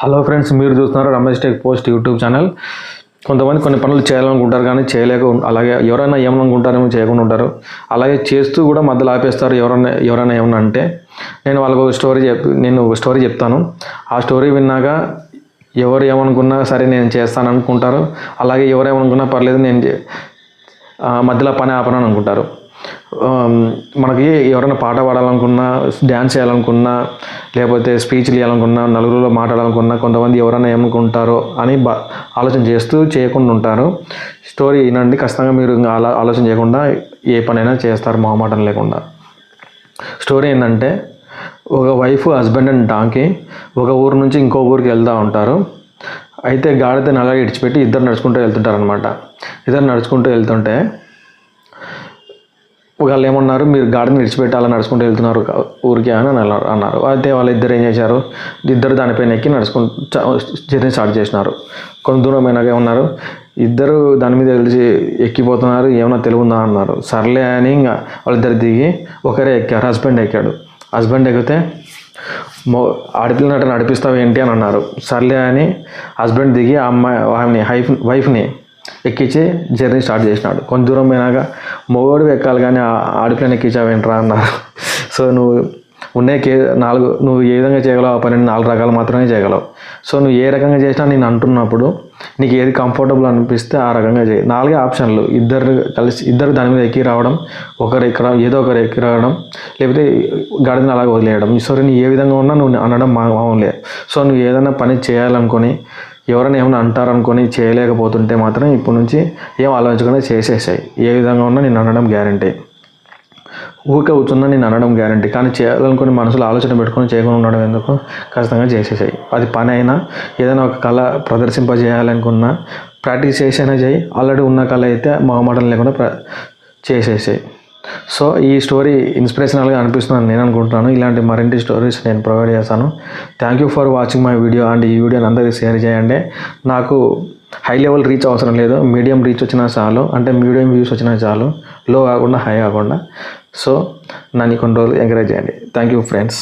Hello friends మీరు చూస్తున్నారు Ramesh tech post YouTube channel. కొంతమంది కొన్ని పనులు చేయాలనుకుంటారు కానీ చేయలేక అలాగే ఎవరైనా ఏమనుకుంటారేమో చేయకుండా ఉంటారు. అలాగే చేస్తూ కూడా మధ్యలో ఆపేస్తారు ఎవరైనా ఎవరైనా ఏమన్నా అంటే. నేను వాళ్ళకు ఒక స్టోరీ చెప్ నేను ఒక స్టోరీ చెప్తాను. ఆ స్టోరీ విన్నాక ఎవరు ఏమనుకున్నా సరే నేను చేస్తాను అనుకుంటారు అలాగే ఎవరు ఏమనుకున్నా పర్లేదు నేను మధ్యలో పని ఆపనని అనుకుంటారు Um, మనకి ఎవరైనా పాట పాడాలనుకున్నా డ్యాన్స్ చేయాలనుకున్నా లేకపోతే స్పీచ్లు ఇవ్వాలనుకున్నా నలుగురిలో మాట్లాడాలనుకున్నా కొంతమంది ఎవరైనా ఏమనుకుంటారో అని బా ఆలోచన చేస్తూ చేయకుండా ఉంటారు. స్టోరీ వినండి. ఖచ్చితంగా మీరు అలా ఆలోచన చేయకుండా ఏ పనైనా చేస్తారు. మొహమాటం లేకుండా. స్టోరీ ఏంటంటే ఒక వైఫ్ హస్బెండ్ అండ్ డాంకి ఒక ఊరు నుంచి ఇంకో ఊరికి వెళ్తూ ఉంటారు. అయితే గాడిదని అలాగే ఇడిచిపెట్టి ఇద్దరు నడుచుకుంటూ వెళ్తుంటారు అనమాట ఇద్దరు నడుచుకుంటూ వెళ్తుంటే వాళ్ళు ఏమన్నారు మీరు గార్డెన్ విడిచిపెట్టాలని నడుచుకుంటూ వెళ్తున్నారు ఊరికే అని అన్నారు అన్నారు. అయితే వాళ్ళిద్దరు ఏం చేశారు? ఇద్దరు దానిపైన ఎక్కి నడుచుకుంటూ జర్నీ స్టార్ట్ చేసినారు. కొంత దూరం అయినాక ఏమన్నారు? ఇద్దరు దాని మీద వెళ్ళి ఎక్కిపోతున్నారు ఏమైనా తెలుగుందా అన్నారు. సర్లే అని ఇంకా వాళ్ళిద్దరు దిగి ఒకరే ఎక్కారు హస్బెండ్ ఎక్కాడు. హస్బెండ్ ఎక్కితే మో ఆడపిల్లనట నడిపిస్తావు ఏంటి? అని అన్నారు. సర్లే అని హస్బెండ్ దిగి ఆ అమ్మాయి ఆమెని హైఫ్ వైఫ్ని ఎక్కించి జర్నీ స్టార్ట్ చేసినాడు. కొంత దూరం పోయినాక మొగోడు ఎక్కాలి కానీ ఆ ఆడపిల్లని ఎక్కించావేంట్రా అన్నారు. సో నువ్వు ఉండే కే నాలుగు నువ్వు ఏ విధంగా చేయగలవు? ఆ పని నాలుగు రకాలు మాత్రమే చేయగలవు. సో నువ్వు ఏ రకంగా చేసినా నేను అంటున్నప్పుడు నీకు ఏది కంఫర్టబుల్ అనిపిస్తే ఆ రకంగా చేయి. నాలుగే ఆప్షన్లు. ఇద్దరు కలిసి ఇద్దరు దాని మీద ఎక్కి రావడం ఒకరు ఎక్కడ ఏదో ఒకరు ఎక్కి రావడం లేకపోతే గడిని అలాగే వదిలేయడం. సో నీ ఏ విధంగా ఉన్నా నువ్వు అనడం మా మామూలే. సో నువ్వు ఏదైనా పని చేయాలనుకొని ఎవరైనా ఏమైనా అంటారనుకొని చేయలేకపోతుంటే మాత్రం ఇప్పటి నుంచి ఏం ఆలోచించకుండా చేసేసాయి. ఏ విధంగా ఉన్నా నేను అనడం గ్యారంటీ. ఊరికే కూర్చున్నా నేను అనడం గ్యారంటీ. కానీ చేయాలనుకుని మనసులో ఆలోచన పెట్టుకొని చేయకుండా ఉండడం ఎందుకు? ఖచ్చితంగా చేసేసాయి. అది పని అయినా ఏదైనా ఒక కళ ప్రదర్శింపజేయాలనుకున్నా ప్రాక్టీస్ చేసైనా చేయి. ఆల్రెడీ ఉన్న కళ అయితే మొహమాటం లేకుండా ప్ర చేసేసాయి. సో ఈ స్టోరీ ఇన్స్పిరేషనల్గా అనిపిస్తుందని నేను అనుకుంటున్నాను. ఇలాంటి మరింటి స్టోరీస్ నేను ప్రొవైడ్ చేస్తాను thank you for watching my video and ఈ వీడియోని అందరికీ షేర్ చేయండి. నాకు హై లెవెల్ రీచ్ అవసరం లేదు. మీడియం రీచ్ వచ్చినా చాలు. అంటే మీడియం వ్యూస్ వచ్చినా చాలు. లో కాకుండా హై కాకుండా. సో నన్ను కొన్ని రోజులు ఎంకరేజ్ చేయండి. Thank you friends